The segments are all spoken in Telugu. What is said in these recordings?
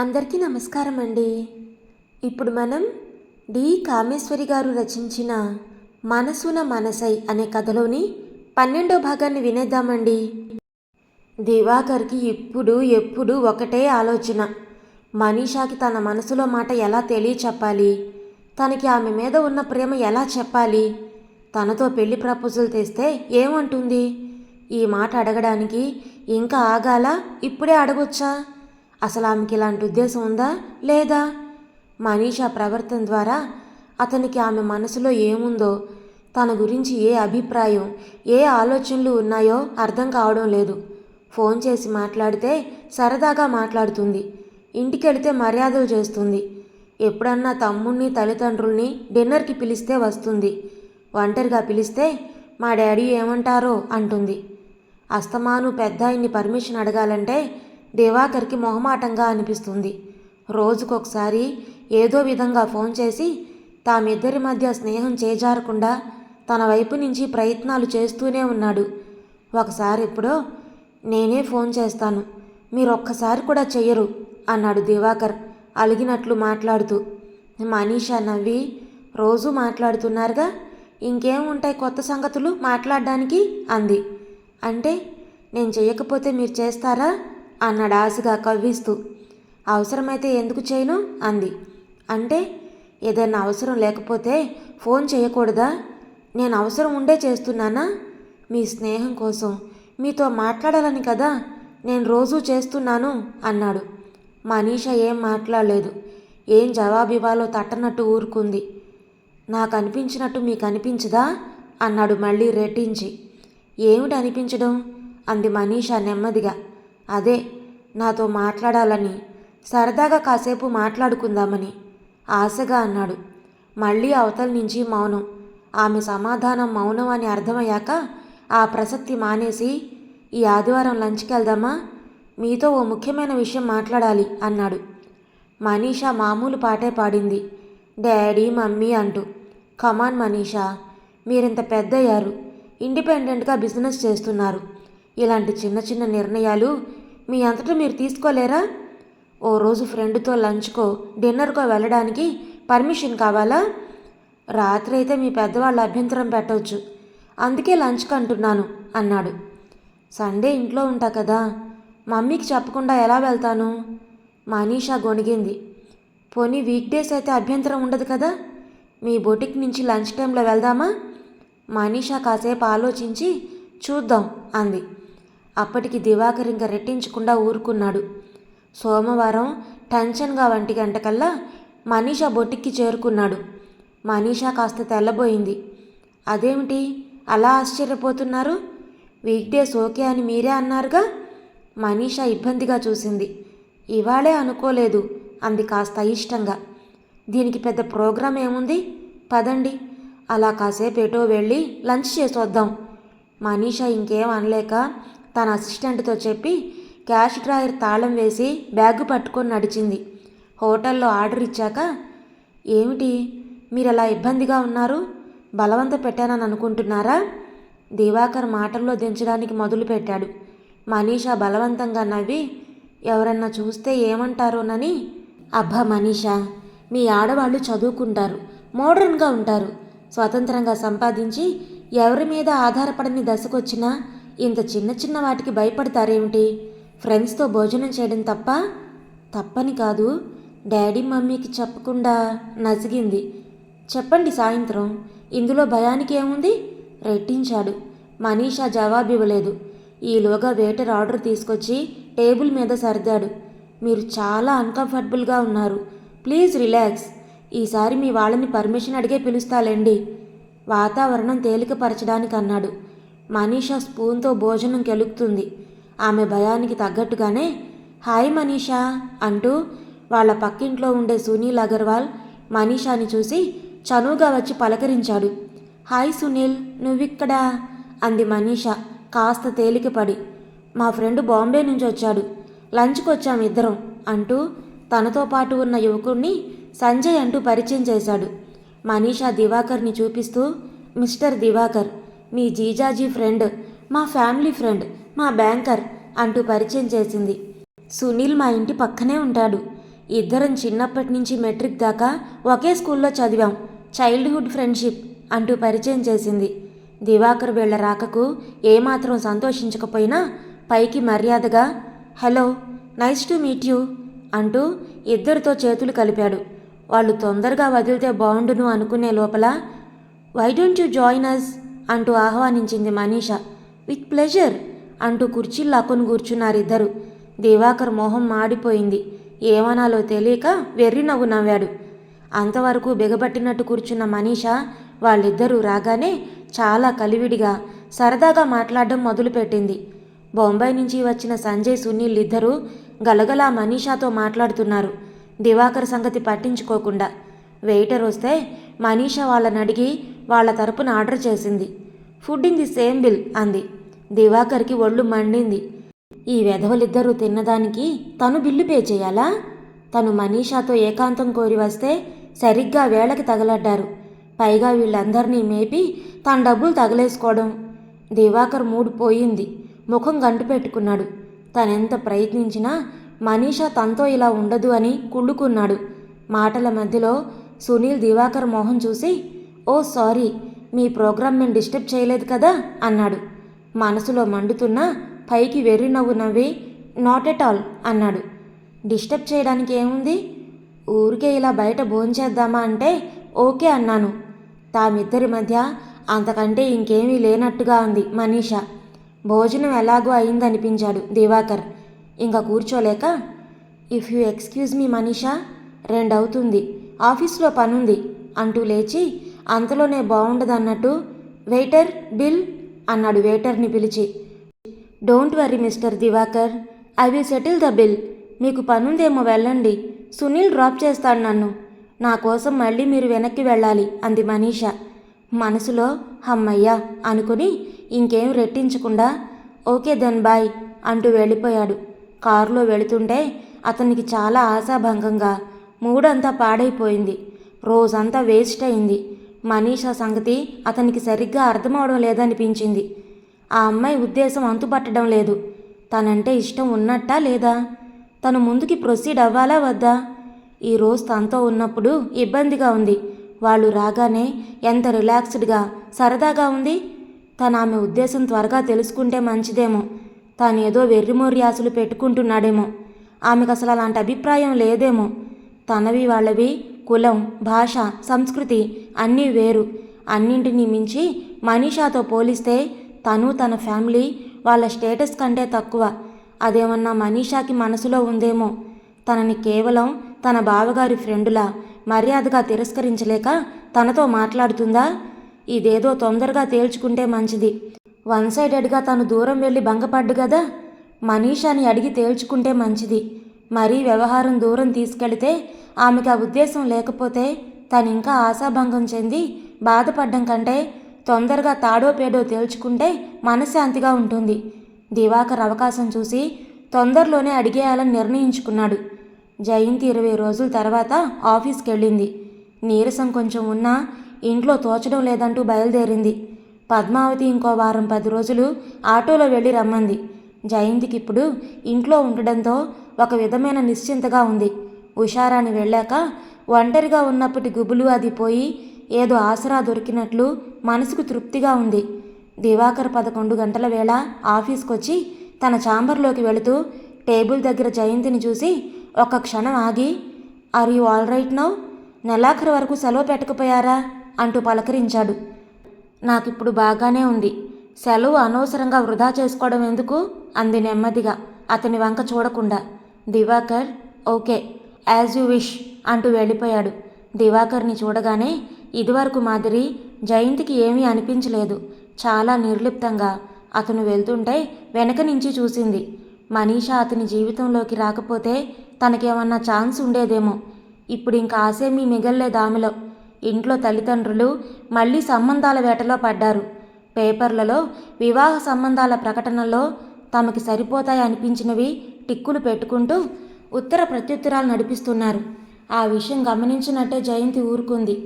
అందరికీ నమస్కారం అండి ఇప్పుడు మనం డి. కామేశ్వరి గారు రచించిన మనసున మనసై అనే కథలోని పన్నెండో భాగాన్ని వినేద్దామండి. దివాకర్కి ఇప్పుడు ఎప్పుడు ఒకటే ఆలోచన. మనీషాకి తన మనసులో మాట ఎలా తెలియచెప్పాలి? తనకి ఆమె మీద ఉన్న ప్రేమ ఎలా చెప్పాలి? తనతో పెళ్ళి ప్రపోజల్ తెస్తే ఏమంటుంది? ఈ మాట అడగడానికి ఇంకా ఆగాల? ఇప్పుడే అడగొచ్చా? అసలు ఆమెకి ఇలాంటి ఉద్దేశం ఉందా? లేదా? మనీషా ప్రవర్తన ద్వారా అతనికి ఆమె మనసులో ఏముందో తన గురించి ఏ అభిప్రాయం ఏ ఆలోచనలు ఉన్నాయో అర్థం కావడం లేదు. ఫోన్ చేసి మాట్లాడితే సరదాగా మాట్లాడుతుంది. ఇంటికి వెళితే మర్యాదలు చేస్తుంది. ఎప్పుడన్నా తమ్ముణ్ణి తల్లిదండ్రుల్ని డిన్నర్కి పిలిస్తే వస్తుంది. ఒంటరిగా పిలిస్తే మా డాడీ ఏమంటారో అంటుంది. అస్తమాను పెద్దాయిని పర్మిషన్ అడగాలంటే దివాకర్కి మొహమాటంగా అనిపిస్తుంది. రోజుకొకసారి ఏదో విధంగా ఫోన్ చేసి తామిద్దరి మధ్య స్నేహం చేజారకుండా తన వైపు నుంచి ప్రయత్నాలు చేస్తూనే ఉన్నాడు. ఒకసారి ఎప్పుడో నేనే ఫోన్ చేస్తాను మీరు ఒక్కసారి కూడా చెయ్యరు అన్నాడు దివాకర్ అలిగినట్లు మాట్లాడుతూ. మనీషా నవ్వి రోజు మాట్లాడుతున్నారుగా ఇంకేం ఉంటాయి కొత్త సంగతులు మాట్లాడడానికి? అంది. అంటే నేను చేయకపోతే మీరు చేస్తారా? అన్నాడు ఆశగా కవ్విస్తూ అవసరమైతే ఎందుకు చేయను? అంది. అంటే ఏదైనా అవసరం లేకపోతే ఫోన్ చేయకూడదా? నేను అవసరం ఉండే చేస్తున్నానా? మీ స్నేహం కోసం మీతో మాట్లాడాలని కదా నేను రోజూ చేస్తున్నాను అన్నాడు. మనీష ఏం మాట్లాడలేదు. ఏం జవాబు ఇవ్వాలో తట్టనట్టు ఊరుకుంది. నాకు అనిపించినట్టు మీకు అనిపించదా? అన్నాడు మళ్ళీ రెట్టించి. ఏమిటి అనిపించడం? అంది మనీషా నెమ్మదిగా. అదే నాతో మాట్లాడాలని సరదాగా కాసేపు మాట్లాడుకుందామని ఆశగా అన్నాడు. మళ్ళీ అవతల నుంచి మౌనం ఆమె సమాధానం మౌనం అని అర్థమయ్యాక ఆ ప్రసక్తి మానేసి ఈ ఆదివారం లంచ్కి వెళ్దామా? మీతో ఓ ముఖ్యమైన విషయం మాట్లాడాలి అన్నాడు. మనీషా మామూలు పాటే పాడింది. డాడీ మమ్మీ అంటూ. కమాన్ మనీషా మీరింత పెద్దయ్యారు. ఇండిపెండెంట్గా బిజినెస్ చేస్తున్నారు. ఇలాంటి చిన్న చిన్న నిర్ణయాలు మీ అంతటా మీరు తీసుకోలేరా? ఓ రోజు ఫ్రెండ్తో లంచ్కో డిన్నర్కో వెళ్ళడానికి పర్మిషన్ కావాలా? రాత్రి అయితే మీ పెద్దవాళ్ళు అభ్యంతరం పెట్టవచ్చు. అందుకే లంచ్కి అంటున్నాను అన్నాడు. సండే ఇంట్లో ఉంటా కదా మమ్మీకి చెప్పకుండా ఎలా వెళ్తాను? మనీషా గొణిగింది. పోనీ వీక్ డేస్ అయితే అభ్యంతరం ఉండదు కదా? మీ బొటిక్ నుంచి లంచ్ టైంలో వెళ్దామా? మనీషా కాసేపు ఆలోచించి చూద్దాం అంది. అప్పటికి దివాకర్ ఇంకా రెట్టించకుండా ఊరుకున్నాడు. సోమవారం టెన్షన్గా వంటి గంటకల్లా మనీషా బొటిక్కి చేరుకున్నాడు. మనీషా కాస్త తెల్లబోయింది. అదేమిటి? అలా ఆశ్చర్యపోతున్నారు? వీక్ డేస్ ఓకే అని మీరే అన్నారుగా? మనీషా ఇబ్బందిగా చూసింది. ఇవాళే అనుకోలేదు అంది కాస్త ఇష్టంగా దీనికి పెద్ద ప్రోగ్రాం ఏముంది? పదండి. అలా కాసేపు ఎటో వెళ్ళి లంచ్ చేసొద్దాం. మనీషా ఇంకేం అనలేక తన అసిస్టెంట్తో చెప్పి క్యాష్ డ్రాయర్ తాళం వేసి బ్యాగు పట్టుకొని నడిచింది. హోటల్లో ఆర్డర్ ఇచ్చాక ఏమిటి మీరు అలా ఇబ్బందిగా ఉన్నారు? బలవంత పెట్టానని అనుకుంటున్నారా? దివాకర్ మాటల్లో దించడానికి మొదలుపెట్టాడు మనీషా బలవంతంగా నవ్వి ఎవరన్నా చూస్తే ఏమంటారోనని అబ్బా మనీషా మీ ఆడవాళ్ళు చదువుకుంటారు మోడర్న్గా ఉంటారు. స్వతంత్రంగా సంపాదించి ఎవరి మీద ఆధారపడని దశకొచ్చినా ఇంత చిన్న చిన్న వాటికి భయపడతారేమిటి? ఫ్రెండ్స్తో భోజనం చేయడం తప్ప? తప్పని కాదు. డాడీ మమ్మీకి చెప్పకుండా నసిగింది. చెప్పండి సాయంత్రం. ఇందులో భయానికి ఏముంది? రెట్టించాడు. మనీషా జవాబు ఇవ్వలేదు. ఈలోగా వేటర్ ఆర్డర్ తీసుకొచ్చి టేబుల్ మీద సర్దాడు. మీరు చాలా అన్కంఫర్టబుల్గా ఉన్నారు. Please relax. ఈసారి మీ వాళ్ళని పర్మిషన్ అడిగే పిలుస్తాలేండి. వాతావరణం తేలికపరచడానికి అన్నాడు. మనీషా స్పూన్తో భోజనం కెలుగుతుంది ఆమె భయానికి తగ్గట్టుగానే హాయ్ మనీషా అంటూ వాళ్ళ పక్కింట్లో ఉండే సునీల్ అగర్వాల్ మనీషాని చూసి చనువుగా వచ్చి పలకరించాడు. హాయ్ సునీల్ నువ్విక్కడా? అంది మనీషా కాస్త తేలికపడి. మా ఫ్రెండ్ బాంబే నుంచి వచ్చాడు. లంచ్కి వచ్చాం ఇద్దరం అంటూ తనతో పాటు ఉన్న యువకుడిని సంజయ్ అంటూ పరిచయం చేశాడు. మనీషా దివాకర్ని చూపిస్తూ మిస్టర్ దివాకర్ మీ జీజాజీ ఫ్రెండ్ మా ఫ్యామిలీ ఫ్రెండ్ మా బ్యాంకర్ అంటూ పరిచయం చేసింది. సునీల్ మా ఇంటి పక్కనే ఉంటాడు. ఇద్దరం చిన్నప్పటి నుంచి మెట్రిక్ దాకా ఒకే స్కూల్లో చదివాం. చైల్డ్హుడ్ ఫ్రెండ్షిప్ అంటూ పరిచయం చేసింది. దివాకర్ వీళ్ళ రాకకు ఏమాత్రం సంతోషించకపోయినా పైకి మర్యాదగా hello nice to meet you అంటూ ఇద్దరితో చేతులు కలిపాడు. వాళ్ళు తొందరగా వదిలితే బాగుండును అనుకునే లోపల why don't you join us? అంటూ ఆహ్వానించింది మనీష. విత్ ప్లెజర్ అంటూ కుర్చీల్లో లాక్కొని కూర్చున్నారు ఇద్దరు దివాకర్ మొహం మాడిపోయింది. ఏమనాలో తెలియక వెర్రి నవ్వు నవ్వాడు. అంతవరకు బిగబట్టినట్టు కూర్చున్న మనీష వాళ్ళిద్దరూ రాగానే చాలా కలివిడిగా సరదాగా మాట్లాడడం మొదలుపెట్టింది. బొంబాయి నుంచి వచ్చిన సంజయ్ సునీల్ ఇద్దరూ గలగలా మనీషాతో మాట్లాడుతున్నారు. దివాకర్ సంగతి పట్టించుకోకుండా వెయిటర్ వస్తే మనీషా వాళ్ళని అడిగి వాళ్ళ తరపున ఆర్డర్ చేసింది. Food in the same bill అంది. దివాకర్కి ఒళ్ళు మండింది. ఈ వెధవలిద్దరూ తిన్నదానికి తను బిల్లు పే చేయాలా? తను మనీషాతో ఏకాంతం కోరి వస్తే సరిగ్గా వేళకి తగలడ్డారు. పైగా వీళ్ళందరినీ మేపి తన డబ్బులు తగలేసుకోవడం. దివాకర్ మూడు పోయింది. ముఖం గంటు పెట్టుకున్నాడు. తనెంత ప్రయత్నించినా మనీషా తనతో ఇలా ఉండదు అని కుళ్ళుకున్నాడు. మాటల మధ్యలో సునీల్ దివాకర్ మోహన్ చూసి ఓ సారీ మీ ప్రోగ్రామ్ మేము డిస్టర్బ్ చేయలేదు కదా? అన్నాడు. మనసులో మండుతున్నా పైకి వెర్రి నవ్వు నవ్వి నాట్ ఎట్ ఆల్ అన్నాడు. డిస్టర్బ్ చేయడానికి ఏముంది? ఊరికే ఇలా బయట భోంచేద్దామా అంటే ఓకే అన్నాను. తామిద్దరి మధ్య అంతకంటే ఇంకేమీ లేనట్టుగా ఉంది మనీషా. భోజనం ఎలాగో అయిందనిపించాడు దివాకర్. ఇంకా కూర్చోలేక if you excuse me Manisha రెండవుతుంది. ఆఫీస్లో పనుంది. అంటూ లేచి అంతలోనే బాగుండదన్నట్టు వెయిటర్ బిల్ అన్నాడు వెయిటర్ని పిలిచి. Don't worry mister Divakar I will settle the bill. మీకు పనుందేమో వెళ్ళండి. సునీల్ డ్రాప్ చేస్తాడు నన్ను. నా కోసం మళ్ళీ మీరు వెనక్కి వెళ్ళాలి అంది మనీషా. మనసులో హమ్మయ్యా అనుకుని ఇంకేం రెట్టించకుండా ఓకే దెన్ బాయ్ అంటూ వెళ్ళిపోయాడు. కారులో వెళుతుంటే అతనికి చాలా ఆశాభంగంగా మూడంతా పాడైపోయింది. రోజంతా వేస్ట్ అయింది. మనీషా సంగతి అతనికి సరిగ్గా అర్థమవడం లేదనిపించింది. ఆ అమ్మాయి ఉద్దేశం అంతుపట్టడం లేదు. తనంటే ఇష్టం ఉన్నట్టా లేదా? తను ముందుకి ప్రొసీడ్ అవ్వాలా వద్దా? ఈరోజు తనతో ఉన్నప్పుడు ఇబ్బందిగా ఉంది. వాళ్ళు రాగానే ఎంత రిలాక్స్డ్గా సరదాగా ఉంది? తను ఆమె ఉద్దేశం త్వరగా తెలుసుకుంటే మంచిదేమో. తాను ఏదో వెర్రిమొర్రి ఆశలు పెట్టుకుంటున్నాడేమో. ఆమెకు అసలు అలాంటి అభిప్రాయం లేదేమో. తనవి వాళ్ళవి కులం భాష సంస్కృతి అన్నీ వేరు. అన్నింటినీ మించి మనీషాతో పోలిస్తే తను తన ఫ్యామిలీ వాళ్ళ స్టేటస్ కంటే తక్కువ. అదేమన్నా మనీషాకి మనసులో ఉందేమో? తనని కేవలం తన బావగారి ఫ్రెండులా మర్యాదగా తిరస్కరించలేక తనతో మాట్లాడుతుందా? ఇదేదో తొందరగా తేల్చుకుంటే మంచిది. వన్ సైడెడ్గా తను దూరం వెళ్ళి భంగపడ్డు కదా మనీషాని అడిగి తేల్చుకుంటే మంచిది. మరీ వ్యవహారం దూరం తీసుకెళితే ఆమెకు ఆ ఉద్దేశం లేకపోతే తను ఇంకా ఆశాభంగం చెంది బాధపడ్డం కంటే తొందరగా తాడో పేడో తేల్చుకుంటే మనశ్శాంతిగా ఉంటుంది. దివాకర్ అవకాశం చూసి తొందరలోనే అడిగేయాలని నిర్ణయించుకున్నాడు. జయంతి ఇరవై రోజుల తర్వాత ఆఫీస్కి వెళ్ళింది నీరసం కొంచెం ఉన్నా ఇంట్లో తోచడం లేదంటూ బయలుదేరింది. పద్మావతి ఇంకో వారం పది రోజులు ఆటోలో వెళ్ళి రమ్మంది. జయంతికి ఇప్పుడు ఇంట్లో ఉండడంతో ఒక విధమైన నిశ్చింతగా ఉంది. ఉషారాని వెళ్ళాక ఒంటరిగా ఉన్నప్పటి గుబులు అది పోయి ఏదో ఆసరా దొరికినట్లు మనసుకు తృప్తిగా ఉంది. దివాకర్ పదకొండు గంటల వేళ ఆఫీస్కొచ్చి తన ఛాంబర్లోకి వెళుతూ టేబుల్ దగ్గర జయంతిని చూసి ఒక క్షణం ఆగి are you all right now? నెలాఖరు వరకు సెలవు పెట్టకపోయారా? అంటూ పలకరించాడు. నాకిప్పుడు బాగానే ఉంది. సెలవు అనవసరంగా వృధా చేసుకోవడం ఎందుకు? అంది నెమ్మదిగా అతని వంక చూడకుండా. Divakar okay as you wish అంటూ వెళ్ళిపోయాడు. దివాకర్ని చూడగానే ఇదివరకు మాదిరి జయంతికి ఏమీ అనిపించలేదు. చాలా నిర్లిప్తంగా అతను వెళ్తుంటే వెనక నుంచి చూసింది. మనీషా అతని జీవితంలోకి రాకపోతే తనకేమన్నా ఛాన్స్ ఉండేదేమో. ఇప్పుడు ఇంకా ఆసేమీ మిగల్లేదు ఆమెలో. ఇంట్లో తల్లిదండ్రులు మళ్ళీ సంబంధాల వేటలో పడ్డారు. పేపర్లలో వివాహ సంబంధాల ప్రకటనలో తమకి సరిపోతాయి అనిపించినవి టిక్కులు పెట్టుకుంటూ ఉత్తర ప్రత్యుత్తరాలు నడిపిస్తున్నారు. ఆ విషయం గమనించినట్టే జయంతి ఊరుకుంది.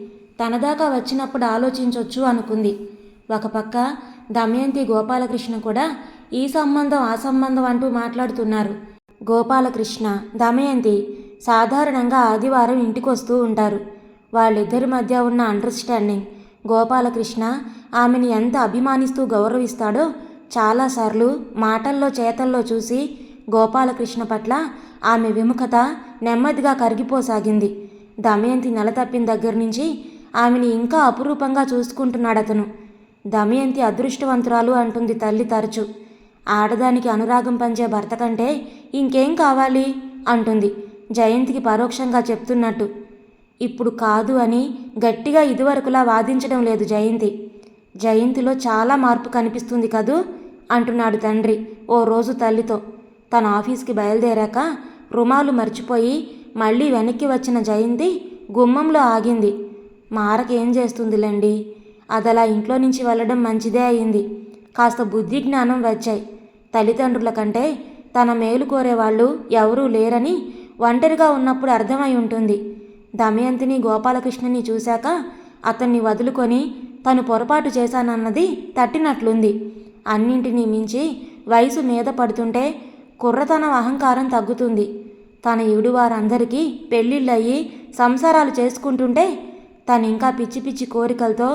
తనదాకా వచ్చినప్పుడు ఆలోచించవచ్చు అనుకుంది. ఒక పక్క దమయంతి గోపాలకృష్ణ కూడా ఈ సంబంధం ఆ సంబంధం అంటూ మాట్లాడుతున్నారు. గోపాలకృష్ణ దమయంతి సాధారణంగా ఆదివారం ఇంటికి వస్తూ ఉంటారు. వాళ్ళిద్దరి మధ్య ఉన్న అండర్స్టాండింగ్ గోపాలకృష్ణ ఆమెని ఎంత అభిమానిస్తూ గౌరవిస్తాడో చాలాసార్లు మాటల్లో చేతల్లో చూసి గోపాలకృష్ణ పట్ల ఆమె విముఖత నెమ్మదిగా కరిగిపోసాగింది. దమయంతి నెల తప్పిన దగ్గర నుంచి ఆమెని ఇంకా అపురూపంగా చూసుకుంటున్నాడతను. దమయంతి అదృష్టవంతురాలు అంటుంది తల్లి తరచు. ఆడదానికి అనురాగం పంచే భర్త కంటే ఇంకేం కావాలి? అంటుంది. జయంతికి పరోక్షంగా చెప్తున్నట్టు. ఇప్పుడు కాదు అని గట్టిగా ఇదివరకులా వాదించడం లేదు జయంతి. జయంతిలో చాలా మార్పు కనిపిస్తుంది కదూ? అంటున్నాడు తండ్రి ఓ రోజు తల్లితో. తన ఆఫీస్కి బయలుదేరాక రుమాలు మర్చిపోయి మళ్ళీ వెనక్కి వచ్చిన జయంతి గుమ్మంలో ఆగింది. మారకేం చేస్తుందిలేండి? అదలా ఇంట్లో నుంచి వెళ్ళడం మంచిదే అయింది. కాస్త బుద్ధి జ్ఞానం వచ్చాయి. తల్లిదండ్రుల కంటే తన మేలు కోరేవాళ్ళు ఎవరూ లేరని ఒంటరిగా ఉన్నప్పుడు అర్థమై ఉంటుంది. దమయంతిని గోపాలకృష్ణని చూశాక అతన్ని వదులుకొని తను పొరపాటు చేశానన్నది తట్టినట్లుంది. అన్నింటినీ మించి వయసు మీద పడుతుంటే కుర్రతనం అహంకారం తగ్గుతుంది. తన ఈడు వారందరికీ పెళ్ళిళ్ళయ్యి సంసారాలు చేసుకుంటుంటే తను ఇంకా పిచ్చి పిచ్చి కోరికలతో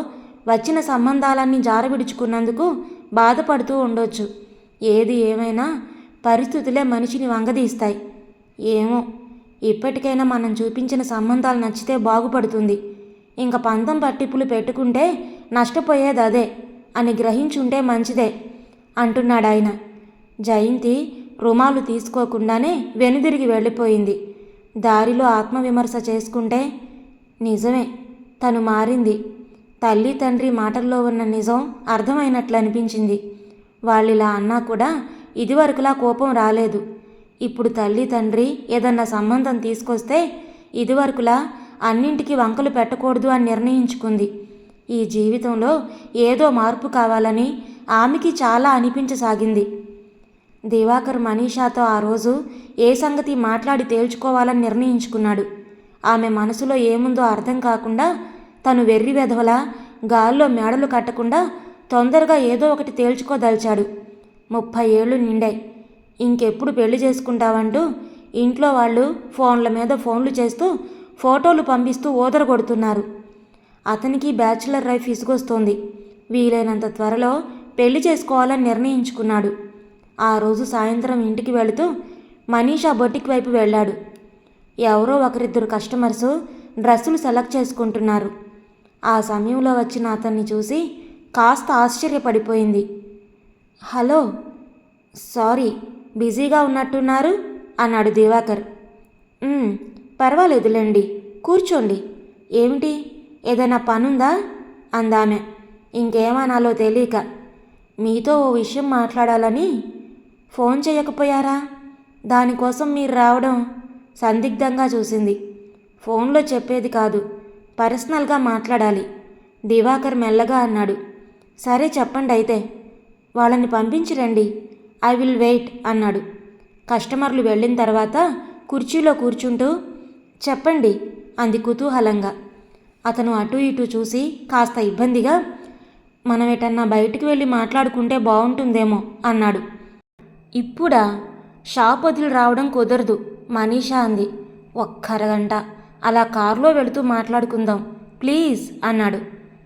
వచ్చిన సంబంధాలన్నీ జారవిడుచుకున్నందుకు బాధపడుతూ ఉండొచ్చు. ఏది ఏమైనా పరిస్థితులే మనిషిని వంగదీస్తాయి. ఏమో ఇప్పటికైనా మనం చూపించిన సంబంధాలు నచ్చితే బాగుపడుతుంది. ఇంక పంతం పట్టిప్పులు పెట్టుకుంటే నష్టపోయేది అదే అని గ్రహించుంటే మంచిదే అంటున్నాడు ఆయన జయంతి రుమాలు తీసుకోకుండానే వెనుదిరిగి వెళ్ళిపోయింది. దారిలో ఆత్మవిమర్శ చేసుకుంటే నిజమే తను మారింది. తల్లి తండ్రి మాటల్లో ఉన్న నిజం అర్థమైనట్లు అనిపించింది వాళ్ళిలా అన్నా కూడా ఇదివరకులా కోపం రాలేదు. ఇప్పుడు తల్లి తండ్రి ఏదన్నా సంబంధం తీసుకొస్తే ఇదివరకులా అన్నింటికి వంకలు పెట్టకూడదు అని నిర్ణయించుకుంది. ఈ జీవితంలో ఏదో మార్పు కావాలని ఆమెకి చాలా అనిపించసాగింది. దివాకర్ మనీషాతో ఆ రోజు ఏ సంగతి మాట్లాడి తేల్చుకోవాలని నిర్ణయించుకున్నాడు. ఆమె మనసులో ఏముందో అర్థం కాకుండా తను వెర్రి వెధవలా గాల్లో మేడలు కట్టకుండా తొందరగా ఏదో ఒకటి తేల్చుకోదలిచాడు. ముప్పై ఏళ్ళు నిండాయి. ఇంకెప్పుడు పెళ్ళి చేసుకుంటావంటూ ఇంట్లో వాళ్ళు ఫోన్ల మీద ఫోన్లు చేస్తూ ఫోటోలు పంపిస్తూ ఓదరగొడుతున్నారు. అతనికి బ్యాచులర్ లైఫ్ ఇసుకొస్తోంది వీలైనంత త్వరలో పెళ్ళి చేసుకోవాలని నిర్ణయించుకున్నాడు. ఆ రోజు సాయంత్రం ఇంటికి వెళుతూ మనీషా బొటిక్ వైపు వెళ్ళాడు. ఎవరో ఒకరిద్దరు కస్టమర్స్ డ్రెస్సులు సెలెక్ట్ చేసుకుంటున్నారు. ఆ సమయంలో వచ్చిన అతన్ని చూసి కాస్త ఆశ్చర్యపడిపోయింది. హలో సారీ బిజీగా ఉన్నట్టున్నారు? అన్నాడు దివాకర్. పర్వాలేదులేండి కూర్చోండి. ఏమిటి ఏదైనా పనుందా? అందామె. ఇంకేమనాలో తెలియక మీతో ఓ విషయం మాట్లాడాలని ఫోన్ చేయకపోయారా? దానికోసం మీరు రావడం సందిగ్ధంగా చూసింది. ఫోన్లో చెప్పేది కాదు పర్సనల్గా మాట్లాడాలి. దివాకర్ మెల్లగా అన్నాడు. సరే చెప్పండి అయితే. వాళ్ళని పంపించి రండి. ఐ విల్ వెయిట్ అన్నాడు. కస్టమర్లు వెళ్ళిన తర్వాత కుర్చీలో కూర్చుంటూ చెప్పండి అంది కుతూహలంగా. అతను అటు ఇటు చూసి కాస్త ఇబ్బందిగా మనం ఎటన్నా బయటికి వెళ్ళి మాట్లాడుకుంటే బాగుంటుందేమో అన్నాడు. ఇప్పుడా? షాప్ వదిలి రావడం కుదరదు మనీషా అంది. ఒక్క అరగంట అలా కారులో వెళుతూ మాట్లాడుకుందాం. ప్లీజ్ అన్నాడు.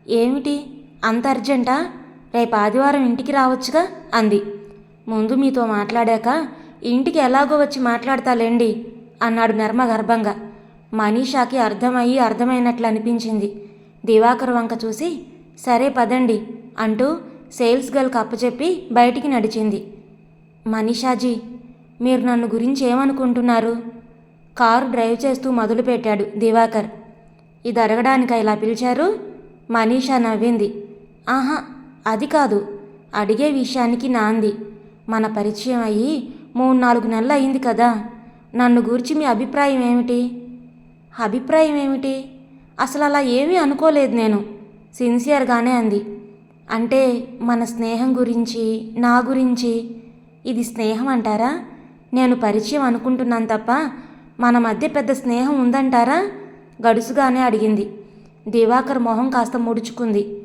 ఏమిటి? అంత అర్జెంటా? రేపు ఆదివారం ఇంటికి రావచ్చుగా? అంది. ముందు మీతో మాట్లాడాక ఇంటికి ఎలాగో వచ్చి మాట్లాడతాలేండి? అన్నాడు నర్మ గర్భంగా. మనీషాకి అర్థమయ్యి అర్థమైనట్లు అనిపించింది. దివాకర్ వంక చూసి సరే పదండి అంటూ సేల్స్ గర్ల్కి అప్పచెప్పి బయటికి నడిచింది. మనీషాజీ మీరు నన్ను గురించి ఏమనుకుంటున్నారు? కారు డ్రైవ్ చేస్తూ మొదలుపెట్టాడు దివాకర్. ఇది అడగడానికి ఇలా పిలిచారు? మనీషా నవ్వింది. ఆహా అది కాదు. అడిగే విషయానికి నాంది. మన పరిచయం అయ్యి మూడు నాలుగు నెలలు అయింది కదా. నన్ను గురించి మీ అభిప్రాయం ఏమిటి? అభిప్రాయం ఏమిటి? అసలు అలా ఏమీ అనుకోలేదు నేను. సిన్సియర్గానే అంది. అంటే మన స్నేహం గురించి నా గురించి ఇది స్నేహం అంటారా? నేను పరిచయం అనుకుంటున్నాను తప్ప మన మధ్య పెద్ద స్నేహం ఉందంటారా? గడుసుగానే అడిగింది. దివాకర్ మొహం కాస్త ముడుచుకుంది.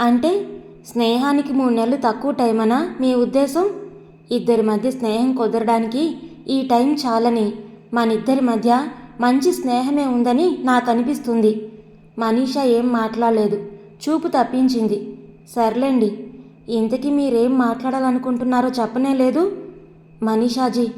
అంటే స్నేహానికి మూడు నెలలు తక్కువ టైమనా మీ ఉద్దేశం? ఇద్దరి మధ్య స్నేహం కుదరడానికి ఈ టైం చాలని మనిద్దరి మధ్య మంచి స్నేహమే ఉందని నాకు అనిపిస్తుంది మనీషా ఏం మాట్లాడలేదు. చూపు తప్పించింది. సర్లేండి. ఇంతకీ మీరేం మాట్లాడాలనుకుంటున్నారో చెప్పనే లేదు? మనీషాజీ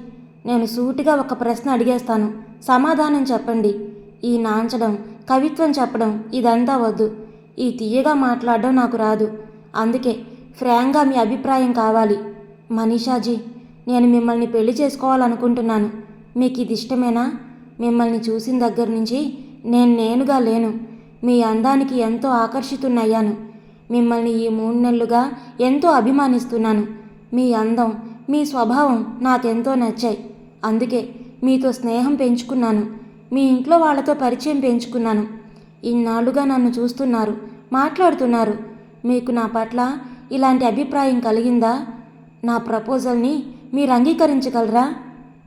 నేను సూటిగా ఒక ప్రశ్న అడిగేస్తాను. సమాధానం చెప్పండి. ఈ నాంచడం కవిత్వం చెప్పడం ఇదంతా వద్దు. ఈ తీయగా మాట్లాడడం నాకు రాదు. అందుకే ఫ్రాంక్గా మీ అభిప్రాయం కావాలి. మనీషాజీ నేను మిమ్మల్ని పెళ్ళి చేసుకోవాలనుకుంటున్నాను. మీకు ఇది ఇష్టమేనా? మిమ్మల్ని చూసిన దగ్గర నుంచి నేను నేనుగా లేను. మీ అందానికి ఎంతో ఆకర్షితున్నయ్యాను మిమ్మల్ని ఈ మూడు నెలలుగా ఎంతో అభిమానిస్తున్నాను. మీ అందం మీ స్వభావం నాకెంతో నచ్చాయి. అందుకే మీతో స్నేహం పెంచుకున్నాను. మీ ఇంట్లో వాళ్ళతో పరిచయం పెంచుకున్నాను. ఇన్నాళ్ళుగా నన్ను చూస్తున్నారు మాట్లాడుతున్నారు. మీకు నా పట్ల ఇలాంటి అభిప్రాయం కలిగిందా? నా ప్రపోజల్ని మీరు అంగీకరించగలరా?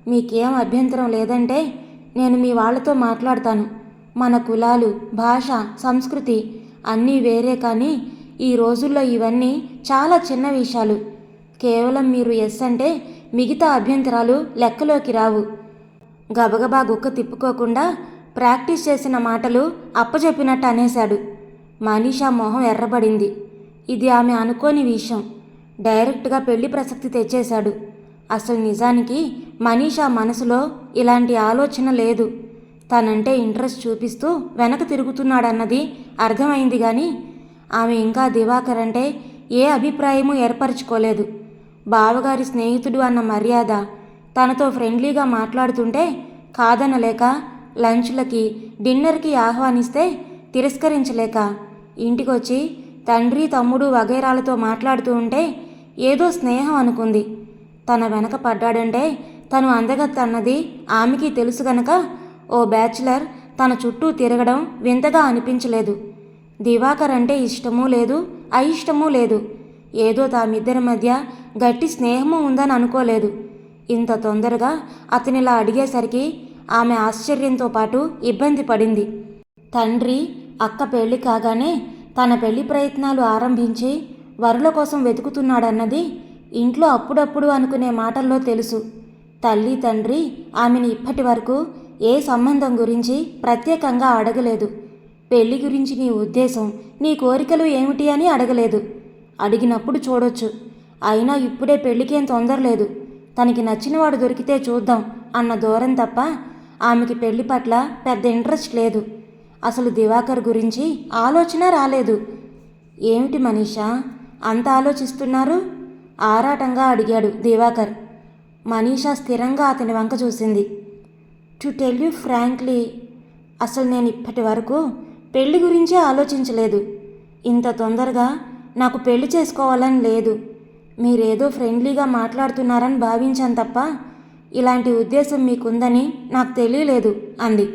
మీకేం అభ్యంతరం లేదంటే నేను మీ వాళ్ళతో మాట్లాడతాను. మన కులాలు భాష సంస్కృతి అన్నీ వేరే కానీ ఈ రోజుల్లో ఇవన్నీ చాలా చిన్న విషయాలు. కేవలం మీరు ఎస్ అంటే మిగతా అభ్యంతరాలు లెక్కలోకి రావు. గబగబా గుక్క తిప్పుకోకుండా ప్రాక్టీస్ చేసిన మాటలు అప్పచెప్పినట్టు అనేశాడు. మనీషా మొహం ఎర్రబడింది. ఇది ఆమె అనుకోని విషయం. డైరెక్ట్గా పెళ్ళి ప్రసక్తి తెచ్చేశాడు. అసలు నిజానికి మనీషా మనసులో ఇలాంటి ఆలోచన లేదు. తనంటే ఇంట్రెస్ట్ చూపిస్తూ వెనక తిరుగుతున్నాడన్నది అర్థమైంది కానీ ఆమె ఇంకా దివాకర్ అంటే ఏ అభిప్రాయము ఏర్పరచుకోలేదు. బావగారి స్నేహితుడు అన్న మర్యాద తనతో ఫ్రెండ్లీగా మాట్లాడుతుంటే కాదనలేక లంచ్లకి డిన్నర్కి ఆహ్వానిస్తే తిరస్కరించలేక ఇంటికొచ్చి తండ్రి తమ్ముడు వగైరాలతో మాట్లాడుతూ ఉంటే ఏదో స్నేహం అనుకుంది. తన వెనక పడ్డాడంటే తను అందగత్తన్నది ఆమెకి తెలుసు గనక ఓ బ్యాచులర్ తన చుట్టూ తిరగడం వింతగా అనిపించలేదు. దివాకర్ అంటే ఇష్టమూ లేదు అయిష్టమూ లేదు. ఏదో తామిద్దరి మధ్య గట్టి స్నేహము ఉందని అనుకోలేదు. ఇంత తొందరగా అతనిలా అడిగేసరికి ఆమె ఆశ్చర్యంతో పాటు ఇబ్బంది పడింది. తండ్రి అక్క పెళ్ళి కాగానే తన పెళ్ళి ప్రయత్నాలు ఆరంభించి వరుల కోసం వెతుకుతున్నాడన్నది ఇంట్లో అప్పుడప్పుడు అనుకునే మాటల్లో తెలుసు. తల్లి తండ్రి ఆమెను ఇప్పటి వరకు ఏ సంబంధం గురించి ప్రత్యేకంగా అడగలేదు. పెళ్ళి గురించి నీ ఉద్దేశం నీ కోరికలు ఏమిటి అని అడగలేదు. అడిగినప్పుడు చూడొచ్చు. అయినా ఇప్పుడే పెళ్ళికేం తొందర లేదు. తనకి నచ్చినవాడు దొరికితే చూద్దాం అన్న దూరం తప్ప ఆమెకి పెళ్ళి పట్ల పెద్ద ఇంట్రెస్ట్ లేదు. అసలు దివాకర్ గురించి ఆలోచన రాలేదు. ఏమిటి మనీషా అంత ఆలోచిస్తున్నారు? ఆరాటంగా అడిగాడు దివాకర్. మనీషా స్థిరంగా అతని వంక చూసింది. టు టెల్ యూ ఫ్రాంక్లీ అసలు నేను ఇప్పటి వరకు పెళ్ళి గురించే ఆలోచించలేదు. ఇంత తొందరగా నాకు పెళ్ళి చేసుకోవాలని లేదు. మీరేదో ఫ్రెండ్లీగా మాట్లాడుతున్నారని భావించాను తప్ప ఇలాంటి ఉద్దేశం మీకుందని నాకు తెలియలేదు అంది.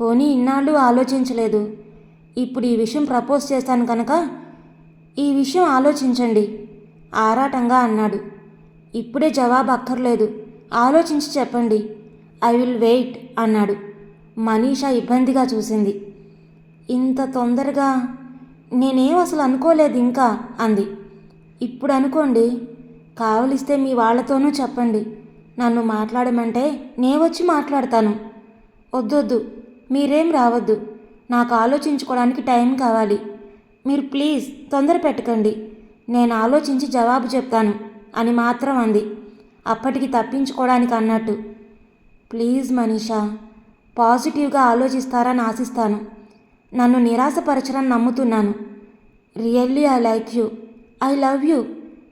పోనీ ఇన్నాళ్ళు ఆలోచించలేదు. ఇప్పుడు ఈ విషయం ప్రపోజ్ చేస్తాను కనుక ఈ విషయం ఆలోచించండి ఆరాటంగా అన్నాడు. ఇప్పుడే జవాబు అక్కర్లేదు ఆలోచించి చెప్పండి. ఐ విల్ వెయిట్ అన్నాడు. మనీషా ఇబ్బందిగా చూసింది. ఇంత తొందరగా నేనేం అసలు అనుకోలేదు ఇంకా అంది. ఇప్పుడు అనుకోండి కావలిస్తే మీ వాళ్ళతోనూ చెప్పండి. నన్ను మాట్లాడమంటే నే వచ్చి మాట్లాడతాను. వద్దొద్దు మీరేం రావద్దు. నాకు ఆలోచించుకోవడానికి టైం కావాలి. మీరు ప్లీజ్ తొందర పెట్టకండి. నేను ఆలోచించి జవాబు చెప్తాను అని మాత్రం అంది. అప్పటికి తప్పించుకోవడానికి అన్నట్టు. ప్లీజ్ మనీషా పాజిటివ్గా ఆలోచిస్తారని ఆశిస్తాను. నన్ను నిరాశపరచరని నమ్ముతున్నాను. Really I like you. I love you.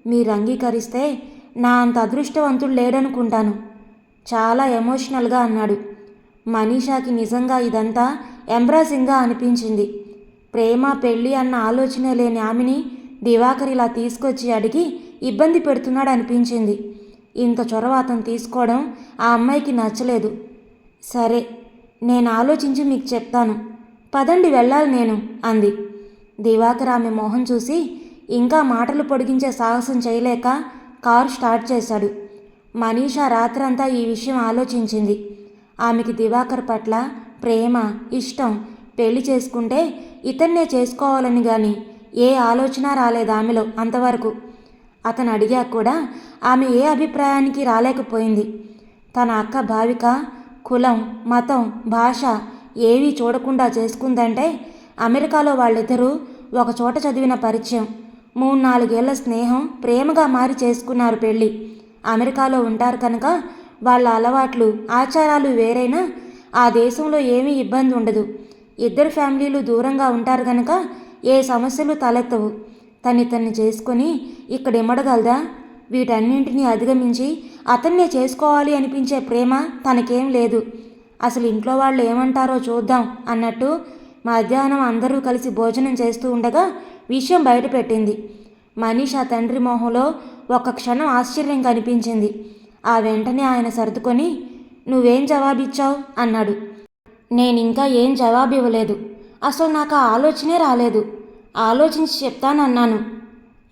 మీరు అంగీకరిస్తే నా అంత అదృష్టవంతుడు లేడనుకుంటాను. చాలా ఎమోషనల్గా అన్నాడు. మనీషాకి నిజంగా ఇదంతా ఎంబ్రాసింగ్గా అనిపించింది. ప్రేమ పెళ్ళి అన్న ఆలోచన లేని ఆమెని దివాకర్ ఇలా తీసుకొచ్చి అడిగి ఇబ్బంది పెడుతున్నాడు అనిపించింది ఇంత చొరవ అతను తీసుకోవడం ఆ అమ్మాయికి నచ్చలేదు. సరే నేను ఆలోచించి మీకు చెప్తాను. పదండి వెళ్ళాలి నేను అంది. దివాకర్ ఆమె మొహం చూసి ఇంకా మాటలు పొడిగించే సాహసం చేయలేక కారు స్టార్ట్ చేశాడు. మనీషా రాత్రంతా ఈ విషయం ఆలోచించింది. ఆమెకి దివాకర్ పట్ల ప్రేమ ఇష్టం పెళ్ళి చేసుకుంటే ఇతన్నే చేసుకోవాలని గాని ఏ ఆలోచన రాలేదు ఆమెలో అంతవరకు. అతను అడిగాక కూడా ఆమె ఏ అభిప్రాయానికి రాలేకపోయింది. తన అక్క భావిక కులం మతం భాష ఏవీ చూడకుండా చేసుకుందంటే అమెరికాలో వాళ్ళిద్దరూ ఒకచోట చదివిన పరిచయం. మూడు నాలుగేళ్ళ స్నేహం ప్రేమగా మారి చేసుకున్నారు పెళ్ళి. అమెరికాలో ఉంటారు కనుక వాళ్ళ అలవాట్లు ఆచారాలు వేరైనా ఆ దేశంలో ఏమీ ఇబ్బంది ఉండదు. ఇద్దరు ఫ్యామిలీలు దూరంగా ఉంటారు కనుక ఏ సమస్యలు తలెత్తవు. తన్ని తన్ని చేసుకొని ఇక్కడ ఇమ్మడగలదా? వీటన్నింటినీ అధిగమించి అతన్నే చేసుకోవాలి అనిపించే ప్రేమ తనకేం లేదు. అసలు ఇంట్లో వాళ్ళు ఏమంటారో చూద్దాం అన్నట్టు మధ్యాహ్నం అందరూ కలిసి భోజనం చేస్తూ ఉండగా విషయం బయటపెట్టింది. మనీష్ ఆ తండ్రి మొహంలో ఒక క్షణం ఆశ్చర్యం కనిపించింది. ఆ వెంటనే ఆయన సర్దుకొని నువ్వేం జవాబిచ్చావు? అన్నాడు. నేనింకా ఏం జవాబు ఇవ్వలేదు అసలు నాకు ఆ ఆలోచనే రాలేదు. ఆలోచించి చెప్తానన్నాను.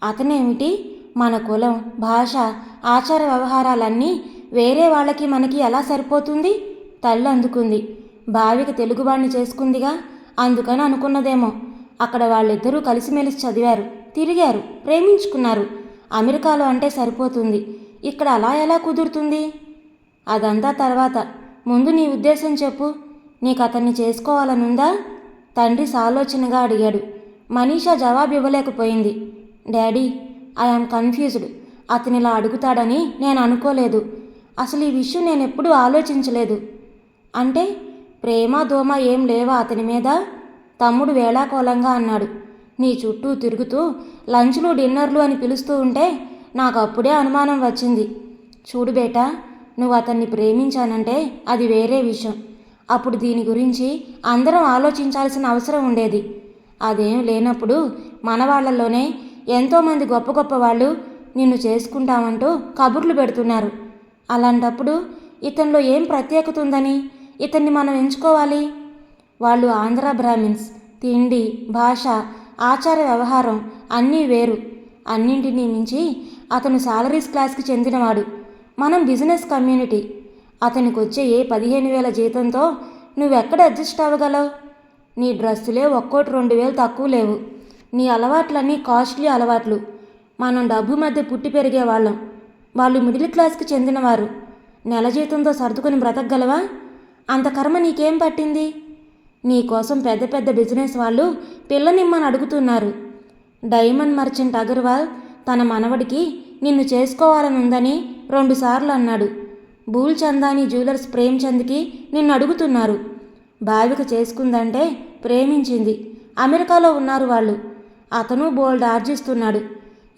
అతనేమిటి? మన కులం భాష ఆచార వ్యవహారాలన్నీ వేరే వాళ్ళకి మనకి ఎలా సరిపోతుంది? తల్లి అందుకుంది భావికి తెలుగువాణ్ణి చేసుకుందిగా? అందుకని అనుకున్నదేమో. అక్కడ వాళ్ళిద్దరూ కలిసిమెలిసి చదివారు తిరిగారు ప్రేమించుకున్నారు. అమెరికాలో అంటే సరిపోతుంది. ఇక్కడ అలా ఎలా కుదురుతుంది? అదంతా తర్వాత. ముందు నీ ఉద్దేశం చెప్పు. నీకు అతన్ని చేసుకోవాలనుందా? తండ్రి సాలోచనగా అడిగాడు. మనీషా జవాబు ఇవ్వలేకపోయింది. Daddy I am confused. అతనిలా అడుగుతాడని నేను అనుకోలేదు. అసలు ఈ విషయం నేను ఎప్పుడూ ఆలోచించలేదు. అంటే ప్రేమ దోమ ఏం లేవా అతని మీద? తమ్ముడు వేళాకోలంగా అన్నాడు. నీ చుట్టూ తిరుగుతూ లంచ్లు డిన్నర్లు అని పిలుస్తూ ఉంటే నాకు అప్పుడే అనుమానం వచ్చింది. చూడు బేటా నువ్వు అతన్ని ప్రేమించానంటే అది వేరే విషయం. అప్పుడు దీని గురించి అందరం ఆలోచించాల్సిన అవసరం ఉండేది. అదేం లేనప్పుడు మన వాళ్ళల్లోనే ఎంతోమంది గొప్ప గొప్ప వాళ్ళు నిన్ను చేసుకుంటామంటూ కబుర్లు పెడుతున్నారు. అలాంటప్పుడు ఇతనిలో ఏం ప్రత్యేకత ఉందని? ఇతన్ని మనం ఎంచుకోవాలి? వాళ్ళు ఆంధ్ర బ్రాహ్మిన్స్. తిండి భాష ఆచార వ్యవహారం అన్నీ వేరు. అన్నింటినీ మించి అతను సాలరీస్ క్లాస్కి చెందినవాడు. మనం బిజినెస్ కమ్యూనిటీ. అతనికి వచ్చే ఏ పదిహేను వేల జీతంతో నువ్వెక్కడ అడ్జస్ట్ అవ్వగలవు? నీ డ్రెస్సులే ఒక్కోటి రెండు వేలు తక్కువ లేవు. నీ అలవాట్లన్నీ కాస్ట్లీ అలవాట్లు. మనం డబ్బు మధ్య పుట్టి పెరిగే వాళ్ళం. వాళ్ళు మిడిల్ క్లాస్కి చెందినవారు. నెల జీతంతో సర్దుకొని బ్రతకగలవా? అంత కర్మ నీకేం పట్టింది? నీకోసం పెద్ద పెద్ద బిజినెస్ వాళ్ళు పిల్లనిమ్మని అడుగుతున్నారు. డైమండ్ మర్చెంట్ అగర్వాల్ తన మనవడికి నిన్ను చేసుకోవాలనుందని రెండుసార్లు అన్నాడు. బూల్ చందాని జ్యువెలర్స్ ప్రేమ్చంద్కి నిన్ను అడుగుతున్నారు. భావిక చేసుకుందంటే ప్రేమించింది. అమెరికాలో ఉన్నారు వాళ్ళు. అతను బోల్డ్ ఆర్జిస్తున్నాడు.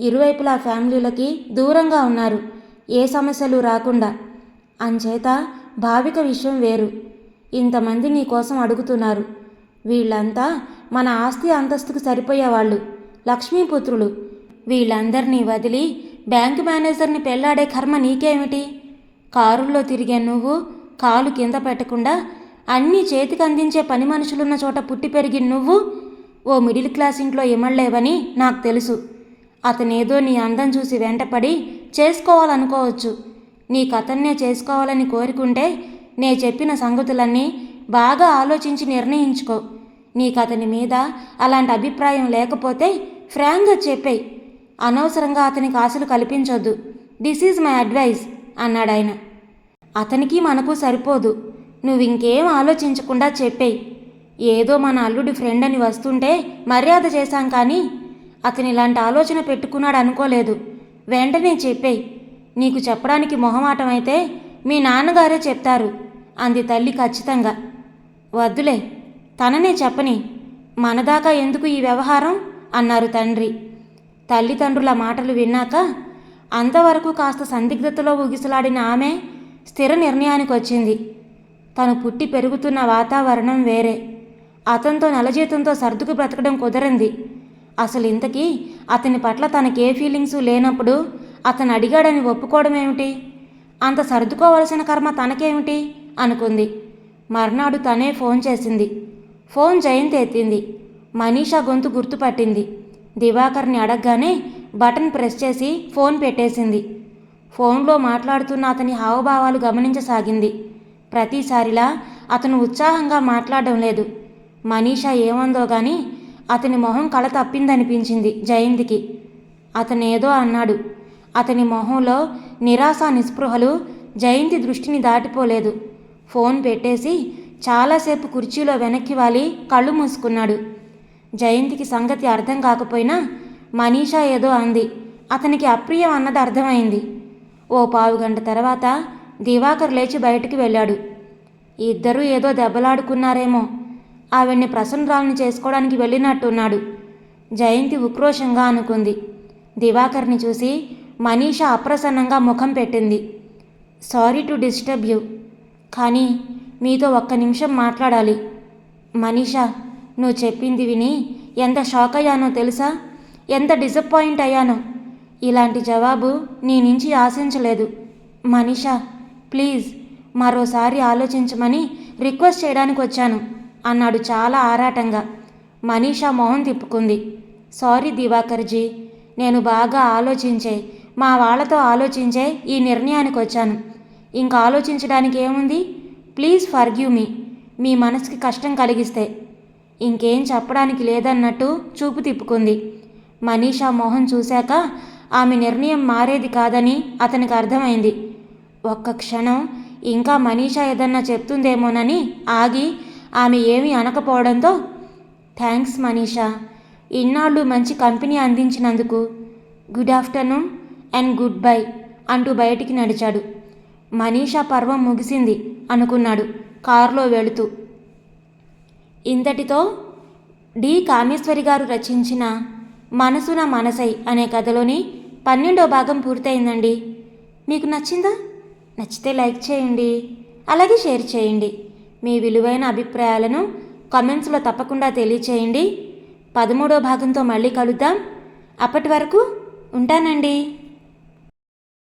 ఇరువైపులా ఫ్యామిలీలకి దూరంగా ఉన్నారు. ఏ సమస్యలు రాకుండా. అంచేత భావిక విషయం వేరు. ఇంతమంది నీ కోసం అడుగుతున్నారు. వీళ్ళంతా మన ఆస్తి అంతస్తుకు సరిపోయేవాళ్ళు. లక్ష్మీపుత్రులు వీళ్ళందరినీ వదిలి బ్యాంకు మేనేజర్ని పెళ్ళాడే కర్మ నీకేమిటి? కారుల్లో తిరిగే నువ్వు కాలు కింద పెట్టకుండా అన్నీ చేతికి అందించే పని మనుషులున్న చోట పుట్టి పెరిగి నువ్వు ఓ మిడిల్ క్లాస్ ఇంట్లో ఇమళ్ళేవని నాకు తెలుసు. అతనేదో నీ అందం చూసి వెంటపడి చేసుకోవాలనుకోవచ్చు. నీకు అతన్నే చేసుకోవాలని కోరుకుంటే నే చెప్పిన సంగతులన్నీ బాగా ఆలోచించి నిర్ణయించుకో. నీకు అతని మీద అలాంటి అభిప్రాయం లేకపోతే ఫ్రాంక్గా చెప్పేయి. అనవసరంగా అతనికి ఆశలు కల్పించొద్దు. దిస్ ఈజ్ మై అడ్వైస్ అన్నాడు ఆయన. అతనికి మనకు సరిపోదు. నువ్వు ఇంకేం ఆలోచించకుండా చెప్పేయి. ఏదో మన అల్లుడి ఫ్రెండ్ అని వస్తుంటే మర్యాద చేశాం కానీ అతని ఇలాంటి ఆలోచన పెట్టుకున్నాడు అనుకోలేదు. వెంటనే చెప్పేయి. నీకు చెప్పడానికి మొహమాటం అయితే మీ నాన్నగారే చెప్తారు. అంది తల్లి ఖచ్చితంగా. వద్దులే తననే చెప్పని మనదాకా ఎందుకు ఈ వ్యవహారం? అన్నారు తండ్రి. తల్లిదండ్రుల మాటలు విన్నాక అంతవరకు కాస్త సందిగ్ధతలో ఊగిసలాడిన ఆమె స్థిర నిర్ణయానికి వచ్చింది తను పుట్టి పెరుగుతున్న వాతావరణం వేరే. అతనితో నెలజీతంతో సర్దుకు బ్రతకడం కుదరింది. అసలు ఇంతకీ అతని పట్ల తనకే ఫీలింగ్స్ లేనప్పుడు అతను అడిగాడని ఒప్పుకోవడం ఏమిటి అంత సర్దుకోవలసిన కర్మ తనకేమిటి? అనుకుంది. మర్నాడు తనే ఫోన్ చేసింది. ఫోన్ జయంతి ఎత్తింది. మనీషా గొంతు గుర్తుపట్టింది. దివాకర్ని అడగగానే బటన్ ప్రెస్ చేసి ఫోన్ పెట్టేసింది. ఫోన్లో మాట్లాడుతున్న అతని హావభావాలు గమనించసాగింది. ప్రతిసారిలా అతను ఉత్సాహంగా మాట్లాడడం లేదు. మనీషా ఏమందో గాని అతని మొహం కళ తప్పిందనిపించింది జయంతికి. అతనేదో అన్నాడు. అతని మొహంలో నిరాశ నిస్పృహలు జయంతి దృష్టిని దాటిపోలేదు. ఫోన్ పెట్టేసి చాలాసేపు కుర్చీలో వెనక్కి వాలి కళ్ళు మూసుకున్నాడు. జయంతికి సంగతి అర్థం కాకపోయినా మనీషా ఏదో అంది. అతనికి అప్రియం అన్నది అర్థమైంది. ఓ పావు గంట తర్వాత దివాకర్ లేచి బయటికి వెళ్ళాడు. ఇద్దరూ ఏదో దెబ్బలాడుకున్నారేమో. ఆవిడ్ని ప్రసన్నరాలను చేసుకోవడానికి వెళ్ళినట్టున్నాడు. జయంతి ఉక్రోషంగా అనుకుంది. దివాకర్ని చూసి మనీషా అప్రసన్నంగా ముఖం పెట్టింది. Sorry to disturb you. కానీ మీతో ఒక్క నిమిషం మాట్లాడాలి. మనీషా నువ్వు చెప్పింది విని ఎంత షాక్ అయ్యానో తెలుసా? ఎంత డిసప్పాయింట్ అయ్యానో? ఇలాంటి జవాబు నీ నుంచి ఆశించలేదు. మనీషా ప్లీజ్ మరోసారి ఆలోచించమని రిక్వెస్ట్ చేయడానికి వచ్చాను అన్నాడు చాలా ఆరాటంగా. మనీషా మొహం తిప్పుకుంది. సారీ దివాకర్జీ నేను బాగా ఆలోచించే మా వాళ్ళతో ఆలోచించే ఈ నిర్ణయానికి వచ్చాను. ఇంకా ఆలోచించడానికి ఏముంది? ప్లీజ్ ఫర్గ్యూ మీ మీ మనసుకి కష్టం కలిగిస్తే. ఇంకేం చెప్పడానికి లేదన్నట్టు చూపు తిప్పుకుంది. మనీషా మొహం చూశాక ఆమె నిర్ణయం మారేది కాదని అతనికి అర్థమైంది. ఒక్క క్షణం ఇంకా మనీషా ఏదన్నా చెప్తుందేమోనని ఆగి ఆమె ఏమీ అనకపోవడంతో థ్యాంక్స్ మనీషా. ఇన్నాళ్ళు మంచి కంపెనీ అందించినందుకు. Good afternoon and goodbye అంటూ బయటికి నడిచాడు. మనీషా పర్వం ముగిసింది అనుకున్నాడు కారులో వెళుతూ. ఇంతటితో డి. కామేశ్వరి గారు రచించిన మనసున మనసై అనే కథలోని పన్నెండో భాగం పూర్తయిందండి. మీకు నచ్చిందా? నచ్చితే లైక్ చేయండి. అలాగే షేర్ చేయండి. మీ విలువైన అభిప్రాయాలను కామెంట్స్లో తప్పకుండా తెలియచేయండి. పదమూడో భాగంతో మళ్ళీ కలుద్దాం. అప్పటి వరకు ఉంటానండి.